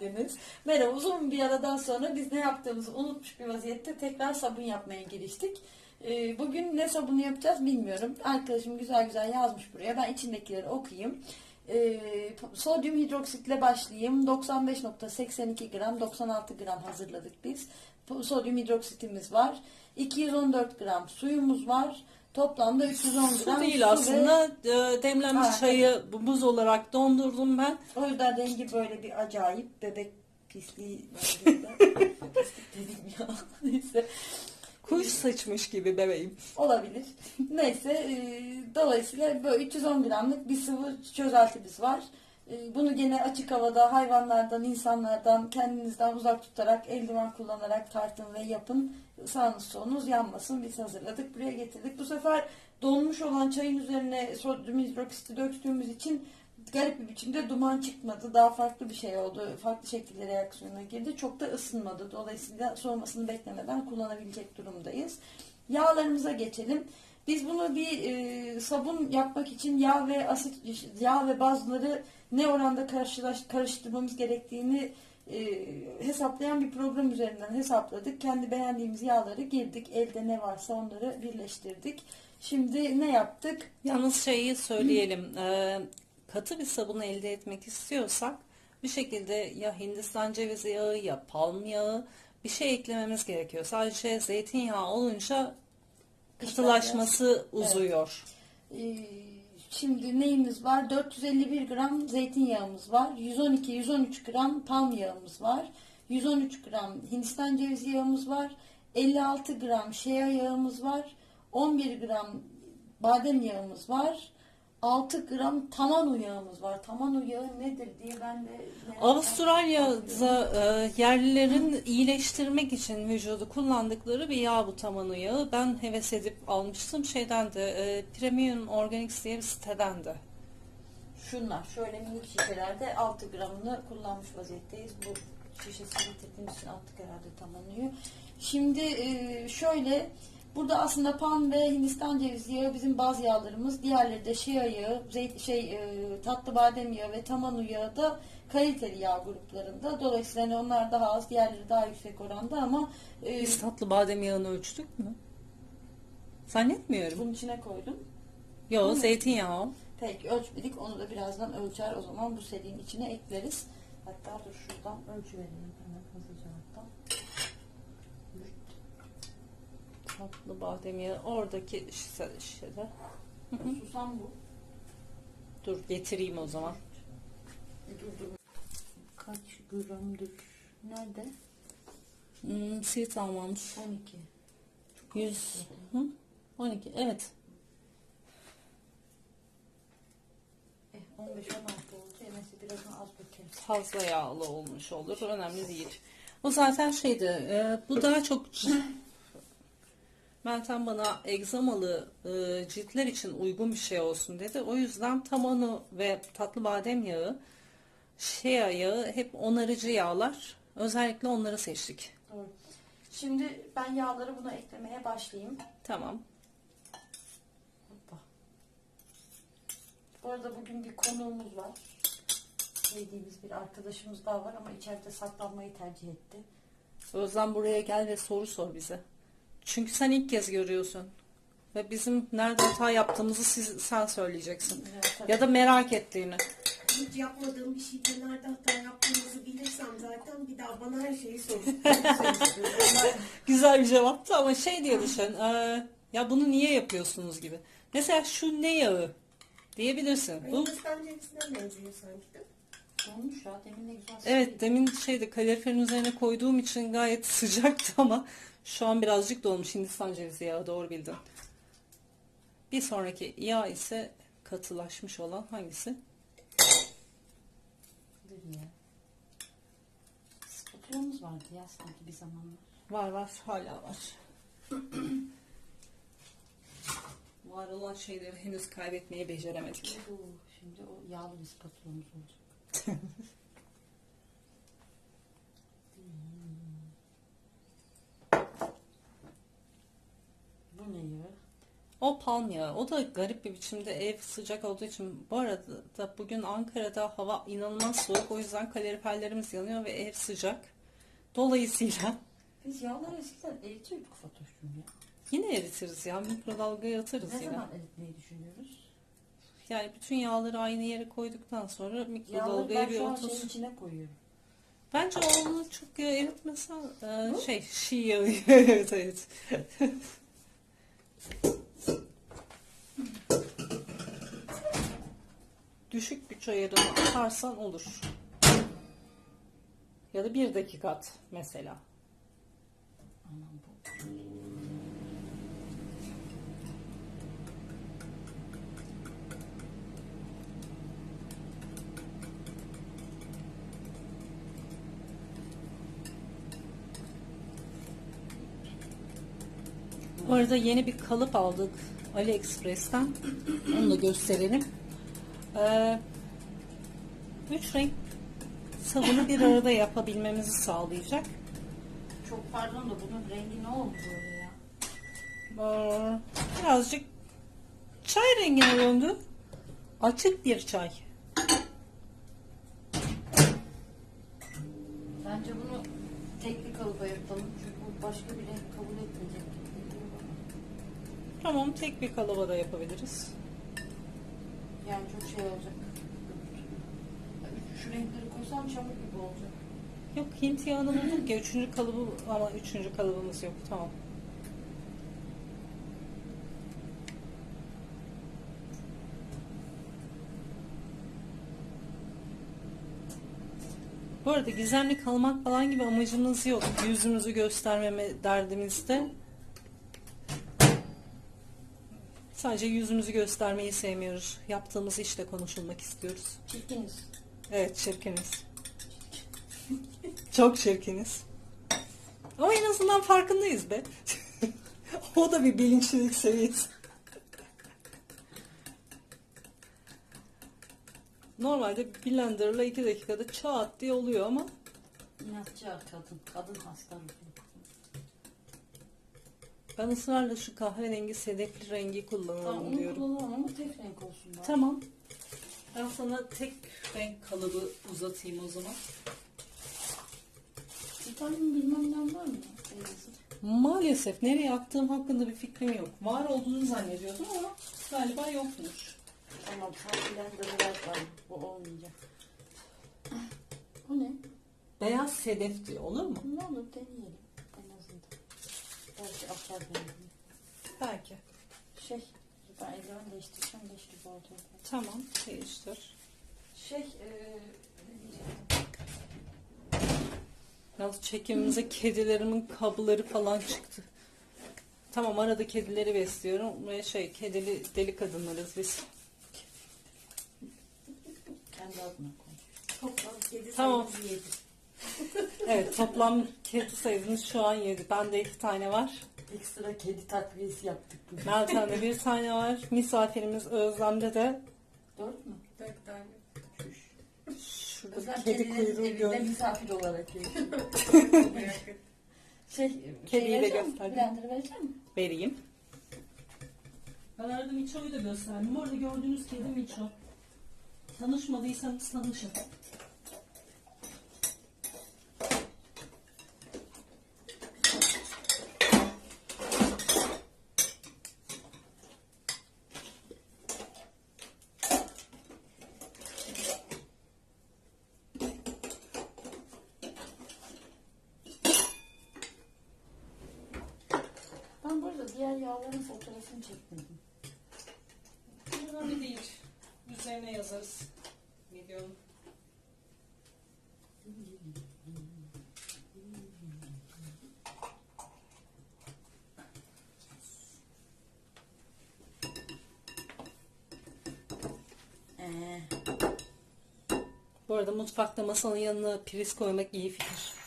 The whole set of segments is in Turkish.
Geldiniz. Merhaba uzun bir aradan sonra biz ne yaptığımızı unutmuş bir vaziyette tekrar sabun yapmaya giriştik. Ee, Bugün ne sabunu yapacağız bilmiyorum. Arkadaşım güzel güzel yazmış buraya. Ben içindekileri okuyayım. Ee, sodyum hidroksitle başlayayım. 95.82 gram, 96 gram hazırladık biz. Sodyum hidroksitimiz var. 214 gram suyumuz var. Toplamda 310 gram Su değil ve- aslında e, demlenmiş Ha, çayı buz olarak dondurdum ben. O yüzden rengi böyle bir acayip bebek pisliği. Pislik dedim ya. Neyse. Kuş sıçmış gibi bebeğim. Olabilir. Neyse. e, dolayısıyla böyle 310 gramlık bir sıvı çözeltimiz var. E, bunu gene açık havada hayvanlardan, insanlardan, kendinizden uzak tutarak, eldiven kullanarak tartın ve yapın. Sağınız solunuz yanmasın. Biz hazırladık. Buraya getirdik. Bu sefer donmuş olan çayın üzerine sodyum hidroksiti döktüğümüz için garip bir biçimde duman çıkmadı. Daha farklı bir şey oldu. Farklı şekilde reaksiyona girdi. Çok da ısınmadı. Dolayısıyla soğumasını beklemeden kullanabilecek durumdayız. Yağlarımıza geçelim. Biz bunu bir e, sabun yapmak için yağ ve asit yağ ve bazları ne oranda karşılaş, karıştırmamız gerektiğini e, hesaplayan bir program üzerinden hesapladık. Kendi beğendiğimiz yağları girdik. Elde ne varsa onları birleştirdik. Şimdi ne yaptık? Yalnız şeyi söyleyelim. e, katı bir sabun elde etmek istiyorsak bir şekilde ya Hindistan cevizi yağı ya palm yağı bir şey eklememiz gerekiyor. Sadece zeytinyağı olunca katılaşması uzuyor. Ee, Şimdi neyimiz var? 451 gram zeytinyağımız var. 112-113 gram palm yağımız var. 113 gram Hindistan cevizi yağımız var. 56 gram şea yağımız var. 11 gram badem yağımız var. 6 gram tamanu yağımız var. Tamanu yağı nedir diye ben de merak Avustralya'da e, yerlilerin iyileştirmek için vücudu kullandıkları bir yağ bu tamanu yağı. Ben heves edip almıştım şeyden de e, Premium Organics diye bir siteden de. Şunlar şöyle minik şişelerde 6 gramını kullanmış vaziyetteyiz. Bu şişesini bitirdiğimiz için attık herhalde tamamlıyor. Şimdi e, şöyle burada aslında pan ve Hindistan cevizi yağı bizim baz yağlarımız. Diğerleri de shea yağı, zeyt, şey e, tatlı badem yağı ve tamanu yağı da kaliteli yağ gruplarında. Dolayısıyla hani onlar daha az, diğerleri daha yüksek oranda ama e, Biz tatlı badem yağını ölçtük mü? Zannetmiyorum. bunun içine koydum. Yo zeytinyağı. Peki ölçmedik. Onu da birazdan ölçer. O zaman bu serinin içine ekleriz. Hatta dur şuradan ölçü verelim hemen hızlıca hatta. Tatlı badem yağı oradaki şişe, şişede. Susam bu. Dur getireyim o zaman. Dur dur. Kaç gramdır? Nerede? Hmm, Sweet almond. 12. 100. Hı? 12 evet. Eh, 15-16 oldu. Yemesi biraz az dökelim. Fazla yağlı olmuş olur. Önemli değil. O zaten şeydi. e, bu daha çok Meltem bana egzamalı e, ciltler için uygun bir şey olsun dedi. O yüzden tamanu ve tatlı badem yağı, shea yağı hep onarıcı yağlar. Özellikle onları seçtik. Şimdi ben yağları buna eklemeye başlayayım. Tamam. Hoppa. Bu arada bugün bir konuğumuz var. Sevdiğimiz bir arkadaşımız daha var ama içeride saklanmayı tercih etti. Özlem buraya gel ve soru sor bize. Çünkü sen ilk kez görüyorsun. Ve bizim nerede hata yaptığımızı siz, sen söyleyeceksin. Evet, tabii. Ya da merak ettiğini. Hiç yapmadığım bir şeyde nerede hata yaptığınızı bilirsem zaten bir daha bana her şeyi sorun. Güzel bir cevaptı ama şey diye düşün. eee, ya bunu niye yapıyorsunuz gibi. Mesela şu ne yağı diyebilirsin. Bu Hindistan cevizine benziyor sanki de. Olmuş ya demin ne güzel. evet demin şeyde kaloriferin üzerine koyduğum için gayet sıcaktı ama şu an birazcık dolmuş Hindistan cevizi yağı doğru bildin. Bir sonraki yağ ise katılaşmış olan hangisi? Ya. Spatulamız vardı ya sanki bir zamanlar. Var var hala var. var olan şeyleri henüz kaybetmeyi beceremedik. Oo, şimdi o yağlı bir spatulamız olacak. Bu ne ya? O palm yağı. O da garip bir biçimde ev sıcak olduğu için. Bu arada da bugün Ankara'da hava inanılmaz soğuk. O yüzden kaloriferlerimiz yanıyor ve ev sıcak. Dolayısıyla Biz yağları eskiden eritiyorduk Fatoş'cum ya. yine eritiriz ya. Mikrodalgaya atarız Ne yine. zaman eritmeyi düşünüyoruz? Yani bütün yağları aynı yere koyduktan sonra Yağları mikrodalgaya ben bir şu an 30 şeyin içine koyuyorum. Bence onu çok eritmesen e, şey şi yağı evet evet. Düşük güç ayarını atarsan olur. Ya da bir dakika at mesela. Bu arada yeni bir kalıp aldık AliExpress'ten. Onu da gösterelim. Ee, üç renk sabunu bir arada yapabilmemizi sağlayacak. Çok pardon da bunun rengi ne oldu böyle ya? Ee, birazcık çay rengine döndü. Açık bir çay. Bence bunu tekli kalıba yapalım. Çünkü bu başka bir renk kabul etmeyecek. Tamam tek bir kalıba da yapabiliriz. Yani çok şey olacak. Şu renkleri koysam çamur gibi olacak. Yok Hint yağını bulduk ya üçüncü kalıbı ama üçüncü kalıbımız yok. Tamam. Bu arada gizemli kalmak falan gibi amacımız yok. Yüzümüzü göstermeme derdimizde. Sadece yüzümüzü göstermeyi sevmiyoruz. Yaptığımız işle konuşulmak istiyoruz. Çirkiniz. Evet çirkiniz. Çok çirkiniz. Ama en azından farkındayız be. o da bir bilinçlilik seviyesi. Normalde blenderla iki dakikada çat diye oluyor ama İnatçı kadın. Kadın hasta. Ben ısrarla şu kahverengi sedefli rengi kullanalım Tamam onu diyorum. kullanalım ama tek renk olsun. Daha. Tamam. Ben sana tek renk kalıbı uzatayım o zaman. Titanyum bilmem ne var mı? Maalesef nereye attığım hakkında bir fikrim yok. Var olduğunu zannediyordum ama galiba yokmuş. Tamam sen blenderı ver bana. Bu olmayacak. Bu ne? Beyaz sedef diyor olur mu? Ne olur deneyelim. Belki atar beni. Belki. Şey, ben eldiven değiştireceğim. Leş gibi oldu. Tamam değiştir. Şey, eee ne diyeceğim? Yalnız çekimimize kedilerimin kabları falan çıktı. Tamam arada kedileri besliyorum ve şey kedili deli kadınlarız biz. Kendi adına koy. Toplam kedi Tamam. sayımız yedi. Evet toplam kedi sayımız şu an 7. Bende iki tane var. Ekstra kedi takviyesi yaptık bugün. Meltem'de bir tane var. Misafirimiz Özlem'de de Dört mü? Dört tane. Şurada Özel kedi kedilerin kuyruğu evinde gör. misafir olarak. Merak. Şey, Kediyi de verecek misin? gösterdim. Blender verecek misin? Vereyim. Ben arada Miço'yu da gösterdim. Orada gördüğünüz kedi Miço. Tanışmadıysanız tanışın. Ben burada diğer yağların fotoğrafını çektim. Önemli değil. Üzerine yazarız. Videonun. Ee, Bu arada mutfakta masanın yanına priz koymak iyi fikir.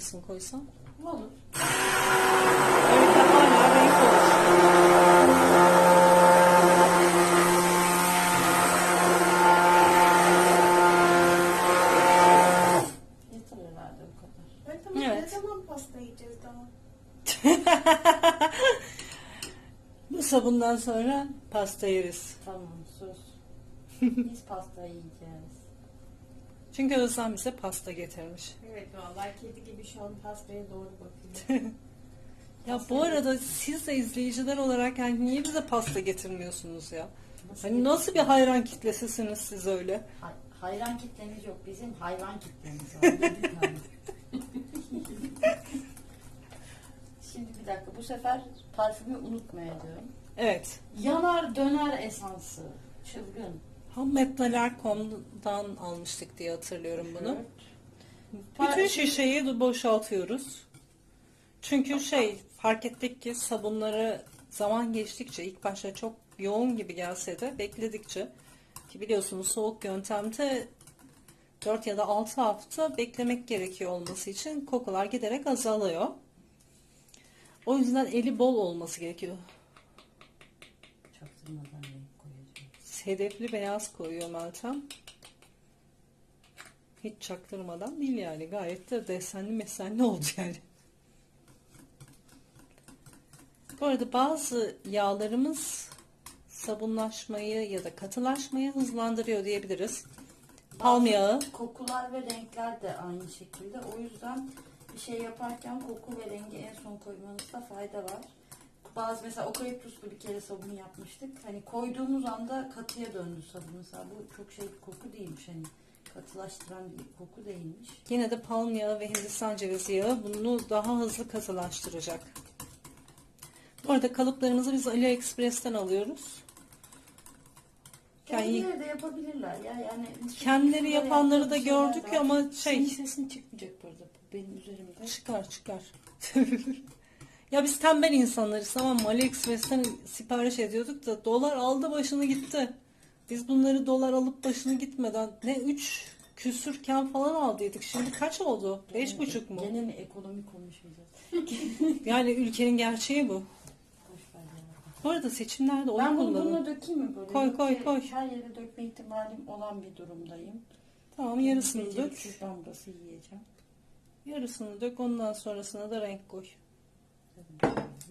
Kısmı koysan. Olur. Öyle hala renk olur. Evet. Bu sabundan sonra pasta yeriz. Tamam söz. Biz pasta yiyeceğiz. Çünkü Özlem bize pasta getirmiş. Evet vallahi kedi gibi şu an pastaya doğru bakıyor. Ya bu arada siz de izleyiciler olarak yani niye bize pasta getirmiyorsunuz ya? Hani nasıl bir hayran kitlesisiniz siz öyle? Hay- hayran kitlemiz yok. Bizim hayvan kitlemiz var. Şimdi bir dakika. Bu sefer parfümü unutmayacağım. Evet. Yanar döner esansı. Çılgın. Hammetneler.com'dan almıştık diye hatırlıyorum bunu. Evet. Bütün şişeyi boşaltıyoruz. Çünkü şey fark ettik ki sabunları zaman geçtikçe ilk başta çok yoğun gibi gelse de bekledikçe ki biliyorsunuz soğuk yöntemde 4 ya da 6 hafta beklemek gerekiyor olması için kokular giderek azalıyor. O yüzden eli bol olması gerekiyor. Çaktırmadan renk Hedefli beyaz koyuyor Meltem. Hiç çaktırmadan değil yani. Gayet de desenli mesenli oldu yani. Bu arada bazı yağlarımız sabunlaşmayı ya da katılaşmayı hızlandırıyor diyebiliriz. Palm yağı. Kokular ve renkler de aynı şekilde. O yüzden bir şey yaparken koku ve rengi en son koymanızda fayda var. Bazı mesela okaliptuslu bir kere sabun yapmıştık. Hani koyduğumuz anda katıya döndü sabun. Mesela bu çok şey bir koku değilmiş. Hani katılaştıran bir koku değilmiş. Yine de palm yağı ve hindistan cevizi yağı bunu daha hızlı katılaştıracak. Bu arada kalıplarımızı biz AliExpress'ten alıyoruz. Yani- Kendileri de yapabilirler ya. Yani Kendileri yapanları da gördük ama şey Senin sesin çıkmayacak burada. Bu Benim üzerimde. çıkar çıkar. ya biz tembel insanlarız tamam mı? AliExpress'ten sipariş ediyorduk da dolar aldı başını gitti. Biz bunları dolar alıp başını gitmeden ne 3 küsürken falan aldıydık. Şimdi kaç oldu? Beş buçuk mu? Gene mi ekonomi konuşacağız? Yani ülkenin gerçeği bu. Bu arada seçimlerde oy Ben bunu kullanın. bununla dökeyim mi böyle? Koy, koy, Yoksa koy. Her yere dökme ihtimalim olan bir durumdayım. Tamam yarısını dök. Beceriksiz ben burası yiyeceğim. Yarısını dök ondan sonrasına da renk koy.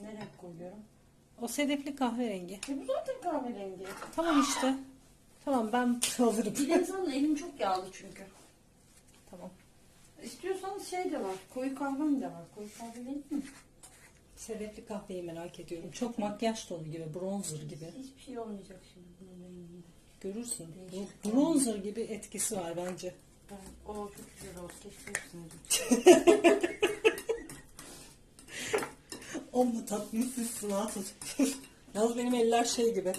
Ne renk koyuyorum? O sedefli kahverengi. E bu zaten kahverengi. Tamam işte. Tamam ben alırım. İnsanın elim çok yağlı çünkü. Tamam. İstiyorsanız şey de var. Koyu kahvem de var. Koyu kahve vereyim mi? Sedefli kahveyi merak ediyorum. Çok makyaj tonu gibi, bronzer gibi. Hiçbir şey olmayacak şimdi bunun renginde. Görürsün. Değişik. Bu bronzer gibi etkisi var bence. Ben, o çok güzel oldu. Keşke hepsini Amma tatlısızsın ha Yalnız benim eller şey gibi.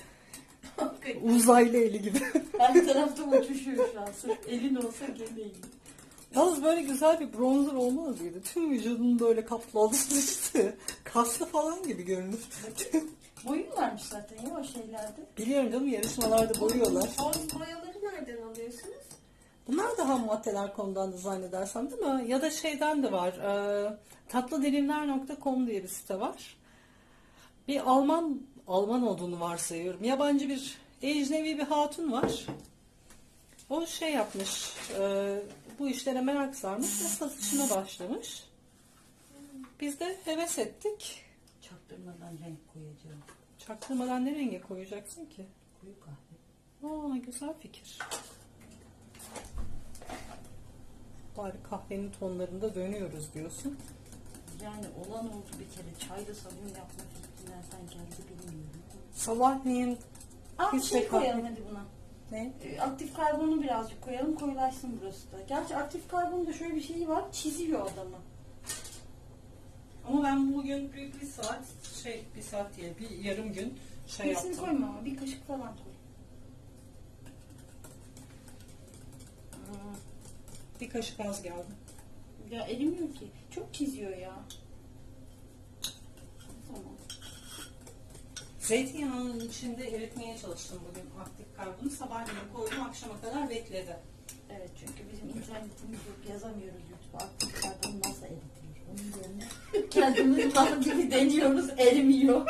Uzaylı eli gibi. Her tarafta uçuşuyor şu an. Sırf elin olsa gene iyi. Yalnız böyle güzel bir bronzer olmaz mıydı? Tüm vücudun böyle kaplaması işte. Kaslı falan gibi görünür. Boyun varmış zaten ya o şeylerde. Biliyorum canım yarışmalarda boyuyorlar. O boyaları nereden alıyorsunuz? Bunlar da ham maddeler konudan da zannedersem değil mi? Ya da şeyden de var. E, tatlıdilimler.com diye bir site var. Bir Alman Alman olduğunu varsayıyorum. Yabancı bir ecnevi bir hatun var. O şey yapmış. e, bu işlere merak sarmış ve satışına başlamış. Biz de heves ettik. Çaktırmadan renk koyacağım. Çaktırmadan ne renge koyacaksın ki? Koyu kahve. Aa güzel fikir. Bari kahvenin tonlarında dönüyoruz diyorsun. Yani olan oldu bir kere. Çayda sabun yapma fikri nereden geldi bilmiyorum. Sabahleyin Aa Hiç şey de koyalım hadi buna. ne? E, Aktif karbonu birazcık koyalım koyulaşsın burası da. Gerçi aktif karbonun da şöyle bir şeyi var. Çiziyor adamı. Ama ben bugün bir, bir saat şey bir saat diye bir yarım gün şey Hepsini yaptım. koyma ama bir kaşık falan koy. Bir kaşık az geldi. Ya erimiyor ki. Çok çiziyor ya. Tamam. Zeytinyağının içinde eritmeye çalıştım bugün aktif karbonu. Sabahleyin koydum akşama kadar bekledi. Evet çünkü bizim internetimiz yok yazamıyoruz YouTube'a aktif karbon nasıl eritilir. Onun yerine kendimiz mal gibi deniyoruz erimiyor.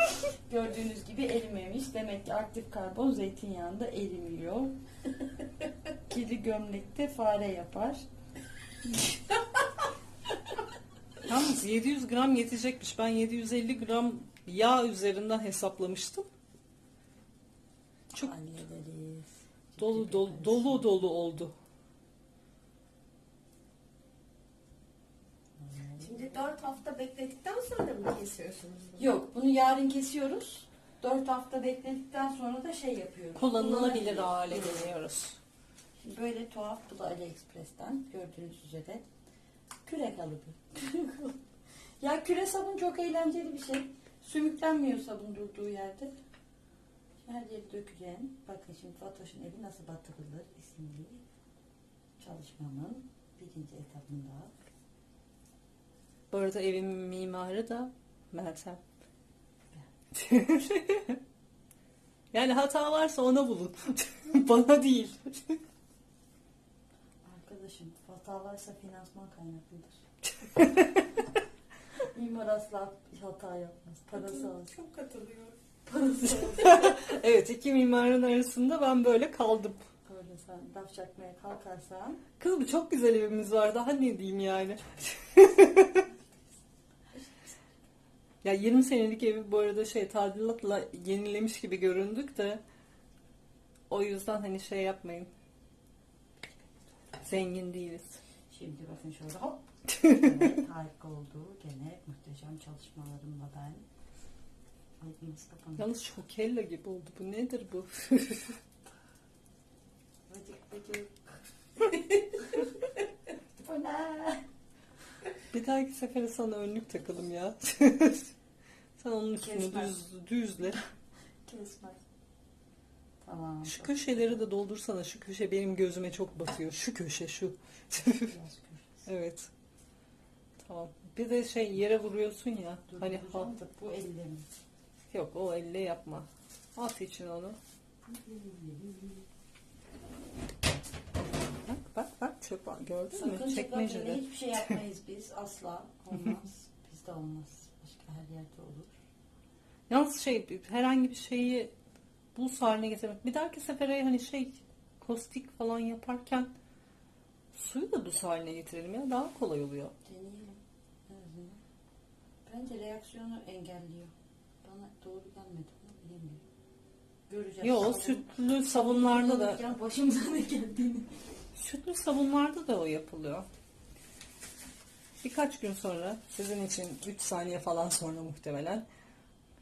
Gördüğünüz gibi erimemiş. Demek ki aktif karbon zeytinyağında erimiyor. Kedi gömlekte fare yapar. Yalnız 700 gram yetecekmiş. Ben 750 gram yağ üzerinden hesaplamıştım. Çok Hallederiz. dolu dolu dolu dolu oldu. Şimdi 4 hafta bekledikten sonra mı kesiyorsunuz? bunu? Yok bunu yarın kesiyoruz. 4 hafta bekledikten sonra da şey yapıyoruz. Kullanılabilir hale geliyoruz. Böyle tuhaf bu da AliExpress'ten gördüğünüz üzere. Küre kalıbı. ya küre sabun çok eğlenceli bir şey. Sümüklenmiyor sabun durduğu yerde. Her yeri dökeceğim. Bakın şimdi Fatoş'un evi nasıl batırılır isimli çalışmamın birinci etabında. Bu arada evin mimarı da Meltem. yani hata varsa ona bulun. Bana değil. Arkadaşım hata varsa finansman kaynaklıdır. Mimar asla hata yapmaz. Parası az. Çok katılıyorum. Parası. Evet iki mimarın arasında ben böyle kaldım. Böyle sen laf çakmaya kalkarsan Kız bu çok güzel evimiz var. Daha ne diyeyim yani. ya 20 senelik evi bu arada şey tadilatla yenilemiş gibi göründük de o yüzden hani şey yapmayın. Zengin değiliz. Şimdi bakın şöyle hop. Evet, harika oldu. Gene muhteşem çalışmalarımla ben. Yalnız şokella gibi oldu. Bu nedir bu? Vıcık vıcık. Bu ne? Bir dahaki sefere sana önlük takalım ya. Sen onun üstünü Kesmez. düz, düzle. Kesmez. Tamam. Şu köşeleri de doldursana. Şu köşe benim gözüme çok batıyor. Şu köşe şu. Evet. Tamam. Bir de şey yere vuruyorsun ya. Dur, hani duracağım ha, da bu ellerim. yok o elle yapma. At için onu. Bak bak bak çöp. Gördün Sakın mü? elle Çekmecede. hiçbir şey yapmayız biz. Asla. Olmaz. Bizde olmaz. Başka her yerde olur. Yalnız şey herhangi bir şeyi buz haline getirmek. Bir dahaki sefere hani şey kostik falan yaparken suyu da buz haline getirelim ya. Daha kolay oluyor. Deneyelim. En azından. Bence reaksiyonu engelliyor. Bana doğru gelmedi ama bilemiyorum. Göreceğiz. Yo sütlü sabunlarda da Başımıza ne geldiğini. Sütlü sabunlarda da o yapılıyor. Birkaç gün sonra sizin için 3 saniye falan sonra muhtemelen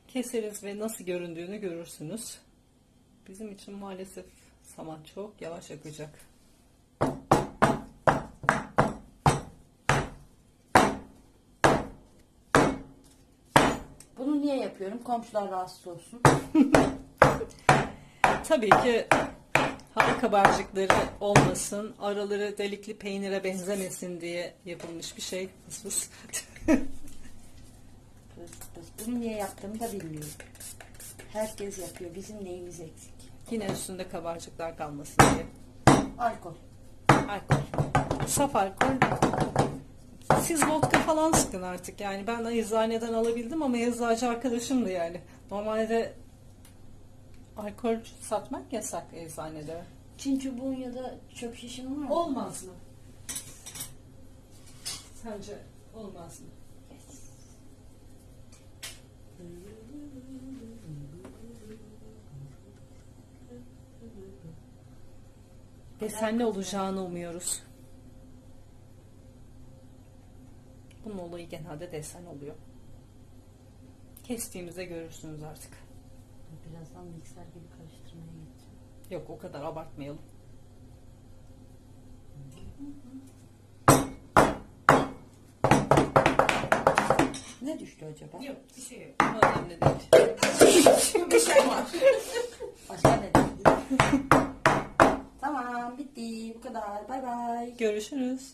keseriz ve nasıl göründüğünü görürsünüz. Bizim için maalesef zaman çok yavaş akacak. Bunu niye yapıyorum? Komşular rahatsız olsun. Tabii ki hava kabarcıkları olmasın, araları delikli peynire benzemesin diye yapılmış bir şey. Pıs. Bunu niye yaptığımı da bilmiyorum. Herkes yapıyor. Bizim neyimiz eksik? Yine üstünde kabarcıklar kalmasın diye. Alkol. Alkol. Saf alkol. Siz vodka falan sıkın artık. Yani ben de eczaneden alabildim ama eczacı arkadaşım da yani. Normalde alkol satmak yasak eczanede. Çin çubuğun ya da çöp şişin var mı? Olmaz mı? Sence olmaz mı? Desenli olacağını umuyoruz. Bunun olayı genelde desen oluyor. Kestiğimizde görürsünüz artık. Birazdan mikser gibi karıştırmaya gideceğim. Yok o kadar abartmayalım. Ne düştü acaba? Yok bir şey yok. Önemli değil. bir şey var. Başka ne düştü? Tamam bitti. Bu kadar. Bay bay. Görüşürüz.